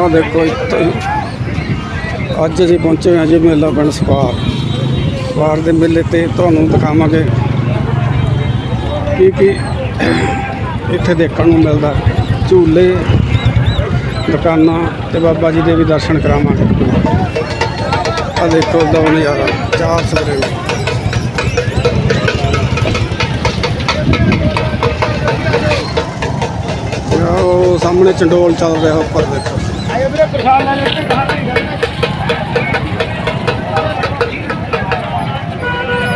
ਆ ਦੇਖੋ ਇੱਥੇ। ਅੱਜ ਅਸੀਂ ਪਹੁੰਚੇ ਹਾਂ ਜੀ ਮੇਲਾ ਪਿੰਡ ਸਪਾਰ ਸਪਾਰ ਦੇ ਮੇਲੇ ਤੇ ਤੁਹਾਨੂੰ ਦਿਖਾਵਾਂਗੇ ਕੀ ਕੀ ਇੱਥੇ ਦੇਖਣ ਨੂੰ ਮਿਲਦਾ। ਝੂਲੇ, ਦੁਕਾਨਾਂ ਤੇ ਬਾਬਾ ਜੀ ਦੇ ਵੀ ਦਰਸ਼ਨ ਕਰਾਵਾਂਗੇ। ਆ ਦੇਖੋ ਦਾ ਨਜ਼ਾਰਾ, ਚਾਰ ਸਵੇਰੇ ਨੂੰ ਆਹ ਉਹ ਸਾਹਮਣੇ ਚੰਡੋਲ ਚੱਲ ਰਿਹਾ ਉੱਪਰ ਦੇਖੋ।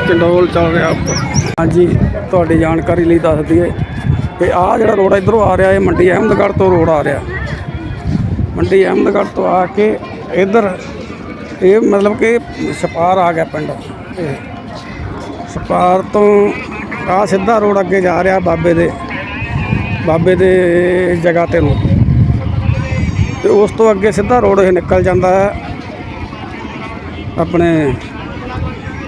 ਚੰਡੋਲ ਚੱਲ ਰਿਹਾ ਉੱਪਰ। ਹਾਂਜੀ ਤੁਹਾਡੀ ਜਾਣਕਾਰੀ ਲਈ ਦੱਸ ਦਈਏ ਕਿ ਆਹ ਜਿਹੜਾ ਰੋਡ ਇਧਰੋਂ ਆ ਰਿਹਾ ਇਹ ਮੰਡੀ ਅਹਿਮਦਗੜ੍ਹ ਤੋਂ ਰੋਡ ਆ ਰਿਹਾ। ਮੰਡੀ ਅਹਿਮਦਗੜ੍ਹ ਤੋਂ ਆ ਕੇ ਇਧਰ ਇਹ ਮਤਲਬ ਕਿ ਛਪਾਰ ਆ ਗਿਆ ਪਿੰਡ। ਛਪਾਰ ਤੋਂ ਆ ਸਿੱਧਾ ਰੋਡ ਅੱਗੇ ਜਾ ਰਿਹਾ ਬਾਬੇ ਦੇ। ਬਾਬੇ ਦੇ ਜਗ੍ਹਾ ਤੇ ਨੂੰ। ਤੇ ਉਸ ਤੋਂ ਅੱਗੇ ਸਿੱਧਾ ਰੋਡ ਇਹ ਨਿਕਲ ਜਾਂਦਾ ਹੈ। ਆਪਣੇ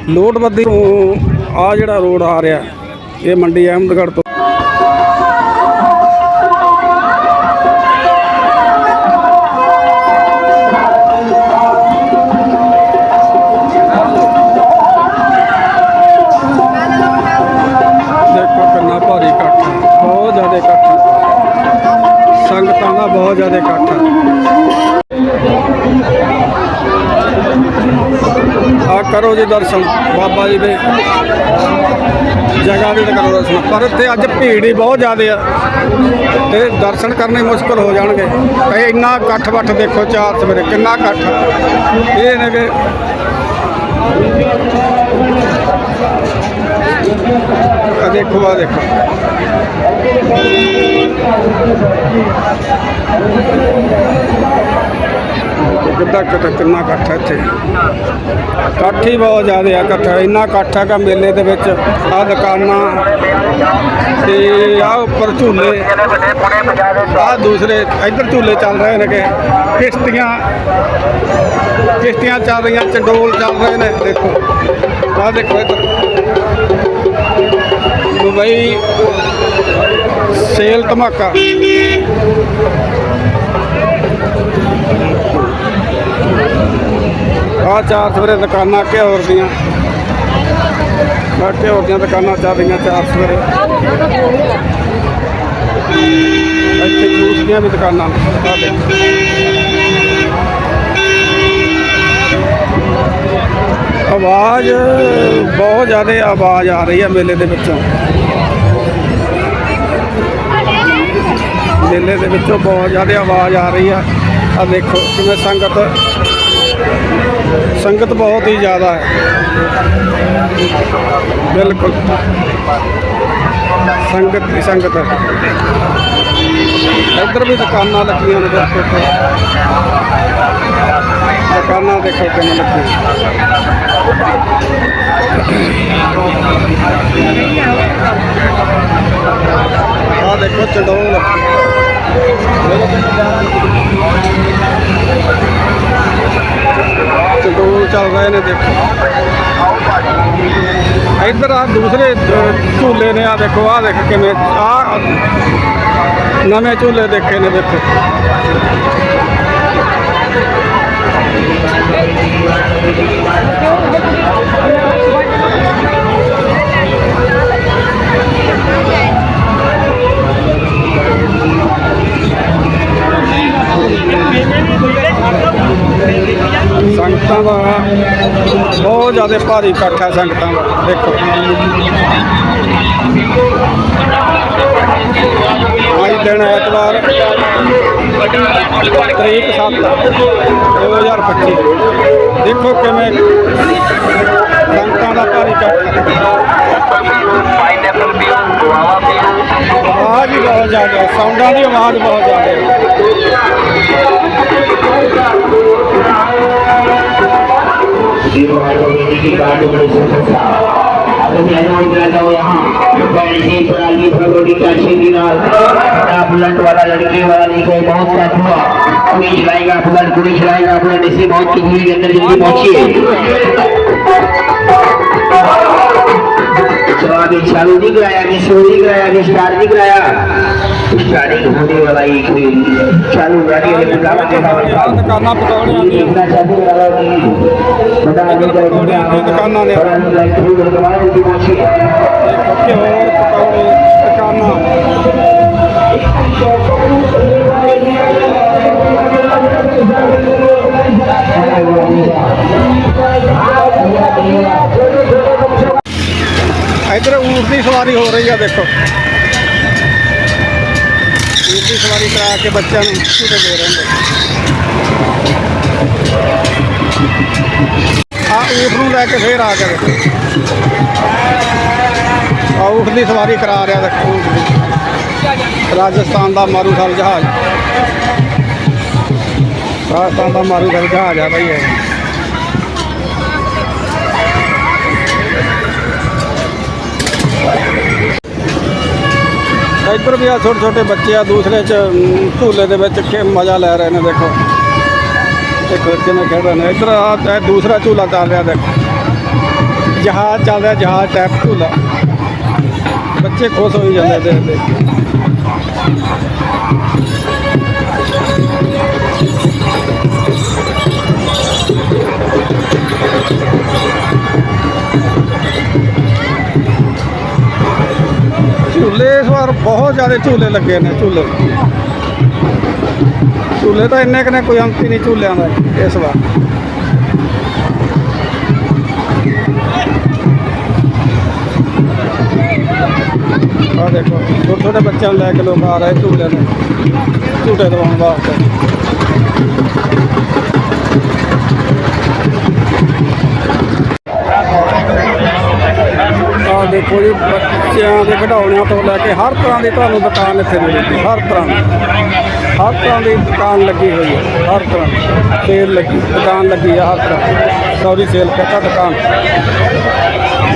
ਲੋਟਬੱਦੀ ਤੋਂ ਆ ਜਿਹੜਾ ਰੋਡ ਆ ਰਿਹਾ, ਇਹ ਮੰਡੀ ਅਹਿਮਦਗੜ੍ਹ ਤੋਂ। ਬਹੁਤ ਜ਼ਿਆਦਾ ਇਕੱਠ ਹੈ ਆ ਕਰੋ ਜੀ ਦਰਸ਼ਨ, ਬਾਬਾ ਜੀ ਦੇ ਜਗ੍ਹਾ ਦੇ ਤੇ ਕਰੋ ਦਰਸ਼ਨ। ਪਰ ਇੱਥੇ ਅੱਜ ਭੀੜ ਹੀ ਬਹੁਤ ਜ਼ਿਆਦਾ ਆ। ਤੇ ਦਰਸ਼ਨ ਕਰਨੇ ਮੁਸ਼ਕਲ ਹੋ ਜਾਣਗੇ। ਇਹ ਇੰਨਾ ਇਕੱਠ ਵੱਠ ਦੇਖੋ ਚਾਰ ਸਵੇਰੇ, ਕਿੰਨਾ ਇਕੱਠ ਇਹ ਨੇ ਕਿ ਆ ਦੇਖੋ ਆ ਦੇਖੋ। ਕਿੱਦਾਂ ਕਿੱਦਾਂ ਕਿੰਨਾ ਇਕੱਠ ਹੈ ਇੱਥੇ? ਇਕੱਠ ਹੀ ਬਹੁਤ ਜ਼ਿਆਦਾ ਆ, ਇਕੱਠ। ਇੰਨਾ ਇਕੱਠ ਹੈਗਾ ਮੇਲੇ ਦੇ ਵਿੱਚ ਆ ਦੁਕਾਨਾਂ ਤੇ ਆ ਉੱਪਰ ਝੂਲੇ। ਆ ਦੂਸਰੇ, ਇੱਧਰ ਝੂਲੇ ਚੱਲ ਰਹੇ ਨੇ ਕਿ ਕਿਸ਼ਤੀਆਂ ਕਿਸ਼ਤੀਆਂ ਚੱਲ ਰਹੀਆਂ, ਚੰਡੋਲ ਚੱਲ ਰਹੇ ਨੇ। ਦੇਖੋ ਆ ਦੇਖੋ ਇੱਧਰ। ਦੁਬਈ ਸੇਲ ਧਮਾਕਾ। ਆ ਚਾਰ ਸਵੇਰੇ ਦੁਕਾਨਾਂ ਘਿਓਰ ਦੀਆਂ। ਆ ਘਿਓਰ ਦੀਆਂ ਦੁਕਾਨਾਂ ਚੱਲ ਰਹੀਆਂ ਚਾਰ ਸਵੇਰੇ। ਇੱਥੇ ਜੂਸ ਦੀਆਂ ਵੀ ਦੁਕਾਨਾਂ ਆ ਆਵਾਜ਼, ਬਹੁਤ ਜ਼ਿਆਦਾ ਆਵਾਜ਼ ਆ ਰਹੀ ਹੈ ਮੇਲੇ ਦੇ ਵਿੱਚੋਂ। ਮੇਲੇ ਦੇ ਵਿੱਚੋਂ ਬਹੁਤ ਜ਼ਿਆਦਾ ਆਵਾਜ਼ ਆ ਰਹੀ ਆ ਆ ਦੇਖੋ ਕਿਵੇਂ ਸੰਗਤ ਸੰਗਤ ਬਹੁਤ ਹੀ ਜ਼ਿਆਦਾ ਹੈ। ਬਿਲਕੁਲ। ਸੰਗਤ ਹੀ ਸੰਗਤ ਹੈ। ਇੱਧਰ ਵੀ ਦੁਕਾਨਾਂ ਲੱਗੀਆਂ ਨੇ ਦੇਖੋ ਦੁਕਾਨਾਂ ਦੇਖੋ ਕਿਵੇਂ ਲੱਗੀਆਂ ਆ ਦੇਖੋ ਚੰਡੋਲ ਚੰਡੋਲ ਚੱਲ ਰਹੇ ਨੇ ਦੇਖੋ। ਇੱਧਰ ਆ ਦੂਸਰੇ ਝੂਲੇ ਨੇ ਆ ਦੇਖੋ ਆ ਦੇਖ ਕਿਵੇਂ ਆ ਨਵੇਂ ਝੂਲੇ ਦੇਖੇ ਨੇ ਦੇਖੋ। ਸੰਗਤਾਂ ਦਾ ਬਹੁਤ ਜ਼ਿਆਦਾ ਭਾਰੀ ਇਕੱਠ ਹੈ ਸੰਗਤਾਂ ਦਾ, ਦੇਖੋ। ਅੱਜ ਦਿਨ ਐਤਵਾਰ, ਤਰੀਕ 7 2025 ਦੇਖੋ ਕਿਵੇਂ ਸੰਗਤਾਂ ਦਾ ਭਾਰੀ ਇਕੱਠ ਆਵਾਜ਼ ਹੀ ਬਹੁਤ ਜ਼ਿਆਦਾ ਸਾਊਂਡਾਂ ਦੀ ਆਵਾਜ਼ ਬਹੁਤ ਜ਼ਿਆਦਾ ਹੈ बुलट वाला लड़के वाला देखो बहुत कट हुआ कुड़ी चलाएगा बुलट कुड़ी चलाएगा बुलट इसी बहुत की भूमि के अंदर जल्दी पहुंचिए तो आप इच्छालु दिख रहा है निष्ठुर दिख रहा है निष्ठार दिख रहा है स्टार्टिंग होने वाला एक चालू गाड़ी वाले बुलावा देखा करना पकौड़े देखना चालू करा कि बड़ा आगे करके आगे दुकाना ने बड़ा लाइक थ्रू करवाए की मछली ओके और पकौड़े दुकाना ਇੱਧਰ ਊਠ ਦੀ ਸਵਾਰੀ ਹੋ ਰਹੀ ਆ, ਦੇਖੋ। ਊਠ ਦੀ ਸਵਾਰੀ ਕਰਾ ਕੇ ਬੱਚਿਆਂ ਨੂੰ ਝੂਟੇ ਦੇ ਰਹੇ ਨੇ। ਆ ਊਠ ਨੂੰ ਲੈ ਕੇ ਫੇਰ ਆ ਕੇ ਦੇਖੋ। ਆ ਊਠ ਦੀ ਸਵਾਰੀ ਕਰਾ ਰਿਹਾ ਦੇਖੋ। ਊਠ ਦੀ ਰਾਜਸਥਾਨ ਦਾ ਮਾਰੂਥਲ ਜਹਾਜ਼। ਰਾਜਸਥਾਨ ਦਾ ਮਾਰੂਥਲ ਜਹਾਜ਼ ਆ ਭਾਈ ਇਹ। ਇੱਧਰ ਵੀ ਆ ਛੋਟੇ ਛੋਟੇ ਬੱਚੇ ਆ, ਦੂਸਰੇ ਚ ਝੂਲੇ ਦੇ ਵਿੱਚ ਕੇ ਮਜ਼ਾ ਲੈ ਰਹੇ ਨੇ, ਦੇਖੋ। ਇੱਕ ਬੱਚੇ ਨੇ ਖੇਡ ਰਹੇ ਨੇ। ਇੱਧਰ ਆ ਦੂਸਰਾ ਝੂਲਾ ਚੱਲ ਰਿਹਾ, ਦੇਖੋ। ਜਹਾਜ਼ ਚੱਲ ਰਿਹਾ, ਜਹਾਜ਼ ਟੈਪ ਝੂਲਾ। ਬੱਚੇ ਖੁਸ਼ ਹੋਈ ਜਾਂਦੇ ਦੇਖ ਝੂਲੇ ਇਸ ਵਾਰ ਬਹੁਤ ਜ਼ਿਆਦਾ ਝੂਲੇ ਲੱਗੇ ਨੇ ਝੂਲੇ। ਝੂਲੇ ਤਾਂ ਇੰਨੇ ਕੁ ਕੋਈ ਅੰਤ ਹੀ ਨਹੀਂ ਝੂਲਿਆਂ ਦਾ ਇਸ ਵਾਰ। ਆ ਦੇਖੋ ਛੋਟੇ ਛੋਟੇ ਬੱਚਿਆਂ ਨੂੰ ਲੈ ਕੇ ਲੋਕ ਆ ਰਹੇ ਝੂਲੇ ਨੇ, ਝੂਟੇ ਦਵਾਉਣ ਵਾਸਤੇ। ਆ ਬੱਚਿਆਂ ਦੇ ਖਿਡੌਣਿਆਂ ਤੋਂ ਲੈ ਕੇ ਹਰ ਤਰ੍ਹਾਂ ਦੀ ਤੁਹਾਨੂੰ ਦੁਕਾਨ ਇੱਥੇ ਮਿਲੇਗੀ ਹਰ ਤਰ੍ਹਾਂ ਦੀ। ਹਰ ਤਰ੍ਹਾਂ ਦੀ ਦੁਕਾਨ ਲੱਗੀ ਹੋਈ ਹੈ, ਹਰ ਤਰ੍ਹਾਂ ਸੇਲ ਲੱਗੀ, ਦੁਕਾਨ ਲੱਗੀ ਹੈ ਹਰ ਤਰ੍ਹਾਂ ਸੌਰੀ ਸੇਲ ਕੱਟਾ ਦੁਕਾਨ।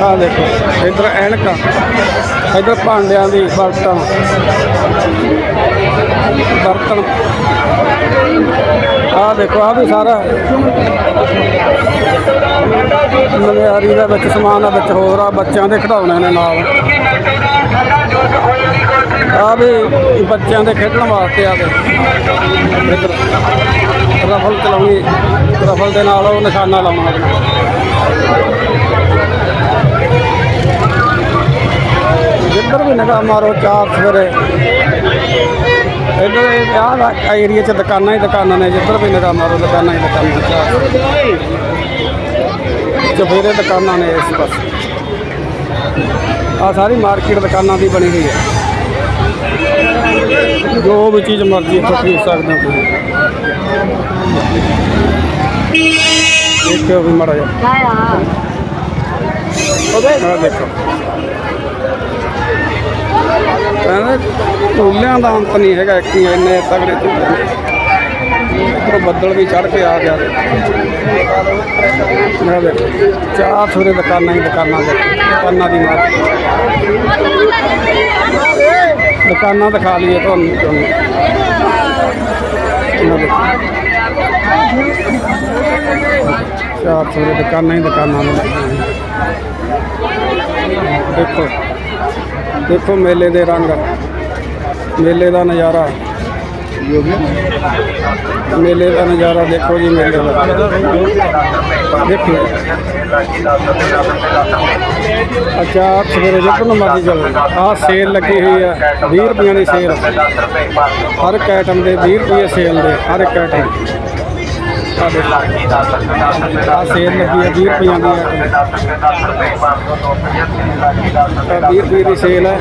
ਆ ਦੇਖੋ, ਇੱਧਰ ਐਨਕਾਂ, ਇੱਧਰ ਭਾਂਡਿਆਂ ਦੀ ਬਰਤਨ ਬਰਤਨ। ਆ ਦੇਖੋ ਆ ਵੀ ਸਾਰਾ ਮਨਿਆਰੀ ਦਾ ਵਿੱਚ, ਸਮਾਨ ਆ ਵਿੱਚ ਹੋਰ ਆ, ਬੱਚਿਆਂ ਦੇ ਖਿਡੌਣੇ ਨੇ ਨਾਲ। ਆ ਵੀ ਬੱਚਿਆਂ ਦੇ ਖੇਡਣ ਵਾਸਤੇ ਆ ਦੇ ਇੱਧਰ ਰਫਲ ਚਲਾਉਣੀ, ਰਫਲ ਦੇ ਨਾਲ ਉਹ ਨਿਸ਼ਾਨਾ ਲਾਉਣਾ। ਆਪਣਾ ਜਿੱਧਰ ਵੀ ਨਿਗਾਹ ਮਾਰੋ ਚਾਰ ਸਵੇਰੇ। ਇੱਧਰ ਆਹ ਏਰੀਆ 'ਚ ਦੁਕਾਨਾਂ ਹੀ ਦੁਕਾਨਾਂ ਨੇ, ਜਿੱਧਰ ਵੀ ਨਿਗਾਹ ਮਾਰੋ ਦੁਕਾਨਾਂ ਹੀ ਦੁਕਾਨਾਂ ਚਾਰ ਚਫੇਰੇ ਦੁਕਾਨਾਂ ਨੇ ਇਸ ਪਾਸੇ। ਆ ਸਾਰੀ ਮਾਰਕੀਟ ਦੁਕਾਨਾਂ ਦੀ ਬਣੀ ਹੋਈ ਹੈ। ਜੋ ਵੀ ਚੀਜ਼ ਮਰਜ਼ੀ ਇੱਥੋਂ ਖਰੀਦ ਸਕਦੇ ਹੋ ਤੁਸੀਂ। ਦੇਖਿਓ ਵੀ ਮੜਾ ਜਾ ਆ ਦੇਖੋ। ਕਹਿੰਦੇ ਝੂਲਿਆਂ ਦਾ ਅੰਤ ਨਹੀਂ ਹੈਗਾ ਕਿ ਇੰਨੇ ਤਗੜੇ ਝੂਲੇ ਬੱਦਲ ਵੀ ਚੜ ਕੇ ਆ ਗਿਆ। ਮੈਂ ਦੇਖੋ ਚਾਰ ਸਵੇਰੇ ਦੁਕਾਨਾਂ ਹੀ ਦੁਕਾਨਾਂ ਦੇ, ਦੁਕਾਨਾਂ ਦੀ ਮਾਰ। ਦੁਕਾਨਾਂ ਦਿਖਾ ਲਈਏ ਤੁਹਾਨੂੰ ਤੁਹਾਨੂੰ। ਚਾਰ ਸਵੇਰੇ ਦੁਕਾਨਾਂ ਹੀ ਦੁਕਾਨਾਂ ਨੇ। ਦੇਖੋ। ਦੇਖੋ ਮੇਲੇ ਦੇ ਰੰਗ। ਮੇਲੇ ਦਾ ਨਜ਼ਾਰਾ। ਮੇਲੇ ਦਾ ਨਜ਼ਾਰਾ ਦੇਖੋ ਜੀ ਮੇਲੇ ਦਾ। ਦੇਖੋ। ਅਚਾਰ ਸਵੇਰੇ ਜਿੱਧਰ ਨੂੰ ਮਰਜ਼ੀ ਚੱਲੋ ਆਹ ਸੇਲ ਲੱਗੀ ਹੋਈ ਆ। 20 ਰੁਪਈਆਂ ਦੀ ਸੇਲ ਹਰ ਇੱਕ ਆਈਟਮ ਦੇ 20 ਰੁਪਏ ਸੇਲ ਦੇ, ਹਰ ਇੱਕ ਆਈਟਮ ਆ ਦੇਖੋ ਆਹ ਸੇਲ ਲੱਗੀ ਆ 20 ਰੁਪਈਆਂ ਦੀ ਆਹ 20 ਰੁਪਏ ਦੀ ਸੇਲ ਹੈ।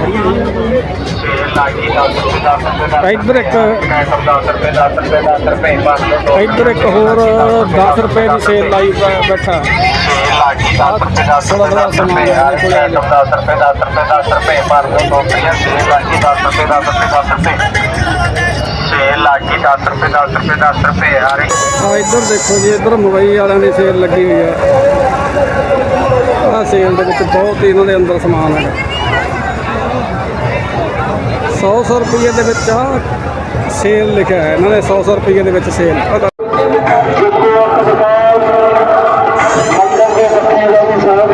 ਇੱਧਰ ਇੱਕ ਇੱਧਰ ਇੱਕ ਹੋਰ 10 ਰੁਪਏ ਦੀ ਸੇਲ ਲਾਈ ਬੈਠਾ। ਥੋੜਾ ਥੋੜਾ ਸਮਾਨ ਇਹਦੇ ਕੋਲ ਆ ਸੇਲ ਲੱਗੀ 10 ਰੁਪਏ 10 ਰੁਪਏ 10 ਰੁਪਏ ਆ ਰਹੀ। ਆ ਇੱਧਰ ਦੇਖੋ ਜੀ ਇੱਧਰ ਮੁੰਬਈ ਵਾਲਿਆਂ ਦੀ ਸੇਲ ਲੱਗੀ ਹੋਈ ਆ। ਆ ਸੇਲ ਦੇ ਵਿੱਚ ਬਹੁਤ ਹੀ ਇਹਨਾਂ ਦੇ ਅੰਦਰ ਸਮਾਨ ਹੈ। 100 ਰੁਪਏ ਦੇ ਵਿੱਚ ਆ ਸੇਲ ਲਿਖਿਆ ਹੈ ਇਹਨਾਂ ਨੇ 100 ਰੁਪਏ ਦੇ ਵਿੱਚ ਸੇਲ। ਮੰਦਰ ਦੇ ਬੱਤੀ ਦਾ ਵੀ ਸਾਹਿਬ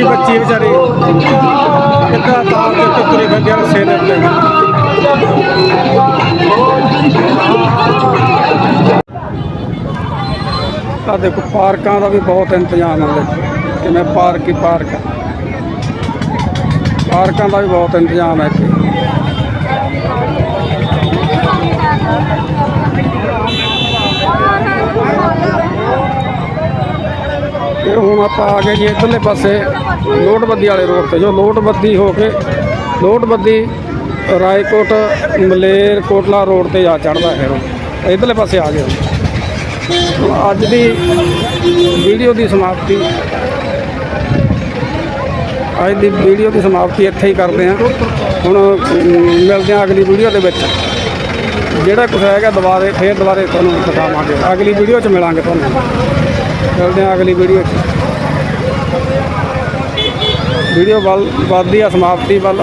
ਛੋਟੀ ਜੀ ਬੱਚੀ ਕਿੱਦਾਂ ਤਾਰ ਦੇ ਉੱਤੇ ਤੁਰੇ ਫਿਰਦੇ ਆ ਰਸੇ ਦੇ ਉੱਤੇ ਆ ਦੇਖੋ, ਪਾਰਕਾਂ ਦਾ ਵੀ ਬਹੁਤ ਇੰਤਜ਼ਾਮ ਹੈ ਕਿਵੇਂ ਪਾਰਕ ਹੀ ਪਾਰਕ ਪਾਰਕਾਂ ਦਾ ਵੀ ਬਹੁਤ ਇੰਤਜ਼ਾਮ ਹੈ ਇੱਥੇ। ਇਹ ਹੁਣ ਆਪਾਂ ਆ ਗਏ ਜੀ ਇੱਧਰਲੇ ਪਾਸੇ ਲੋਟਬੱਦੀ ਵਾਲੇ ਰੋਡ ਤੇ, ਜੋ ਲੋਟਬੱਦੀ ਹੋ ਕੇ ਲੋਟਬੱਦੀ, ਰਾਏਕੋਟ, ਮਲੇਰ, ਕੋਟਲਾ ਰੋਡ ਤੇ ਜਾ ਚੜਦਾ ਹੈ ਉਹ ਇੱਧਰਲੇ ਪਾਸੇ ਆ ਗਏ ਅੱਜ ਦੀ ਵੀਡੀਓ ਦੀ ਸਮਾਪਤੀ। ਅੱਜ ਦੀ ਵੀਡੀਓ ਦੀ ਸਮਾਪਤੀ ਇੱਥੇ ਹੀ ਕਰਦੇ ਹਾਂ। ਹੁਣ ਮਿਲਦੇ ਹਾਂ ਅਗਲੀ ਵੀਡੀਓ ਦੇ ਵਿੱਚ। ਜਿਹੜਾ ਕੁਝ ਹੈਗਾ ਦੁਬਾਰੇ, ਫੇਰ ਦੁਬਾਰੇ ਤੁਹਾਨੂੰ ਦਿਖਾਵਾਂਗੇ। ਅਗਲੀ ਵੀਡੀਓ 'ਚ ਮਿਲਾਂਗੇ ਤੁਹਾਨੂੰ। ਮਿਲਦੇ ਹਾਂ ਅਗਲੀ ਵੀਡੀਓ 'ਚ। ਵੀਡੀਓ ਵੱਲ ਵੱਧਦੀ ਆ, ਸਮਾਪਤੀ ਵੱਲ।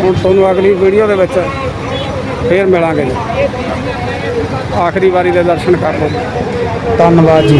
ਹੁਣ ਤੁਹਾਨੂੰ ਅਗਲੀ ਵੀਡੀਓ ਦੇ ਵਿੱਚ ਫੇਰ ਮਿਲਾਂਗੇ ਜੀ। ਆਖਰੀ ਵਾਰੀ ਦੇ ਦਰਸ਼ਨ ਕਰ ਲਓ। ਧੰਨਵਾਦ ਜੀ।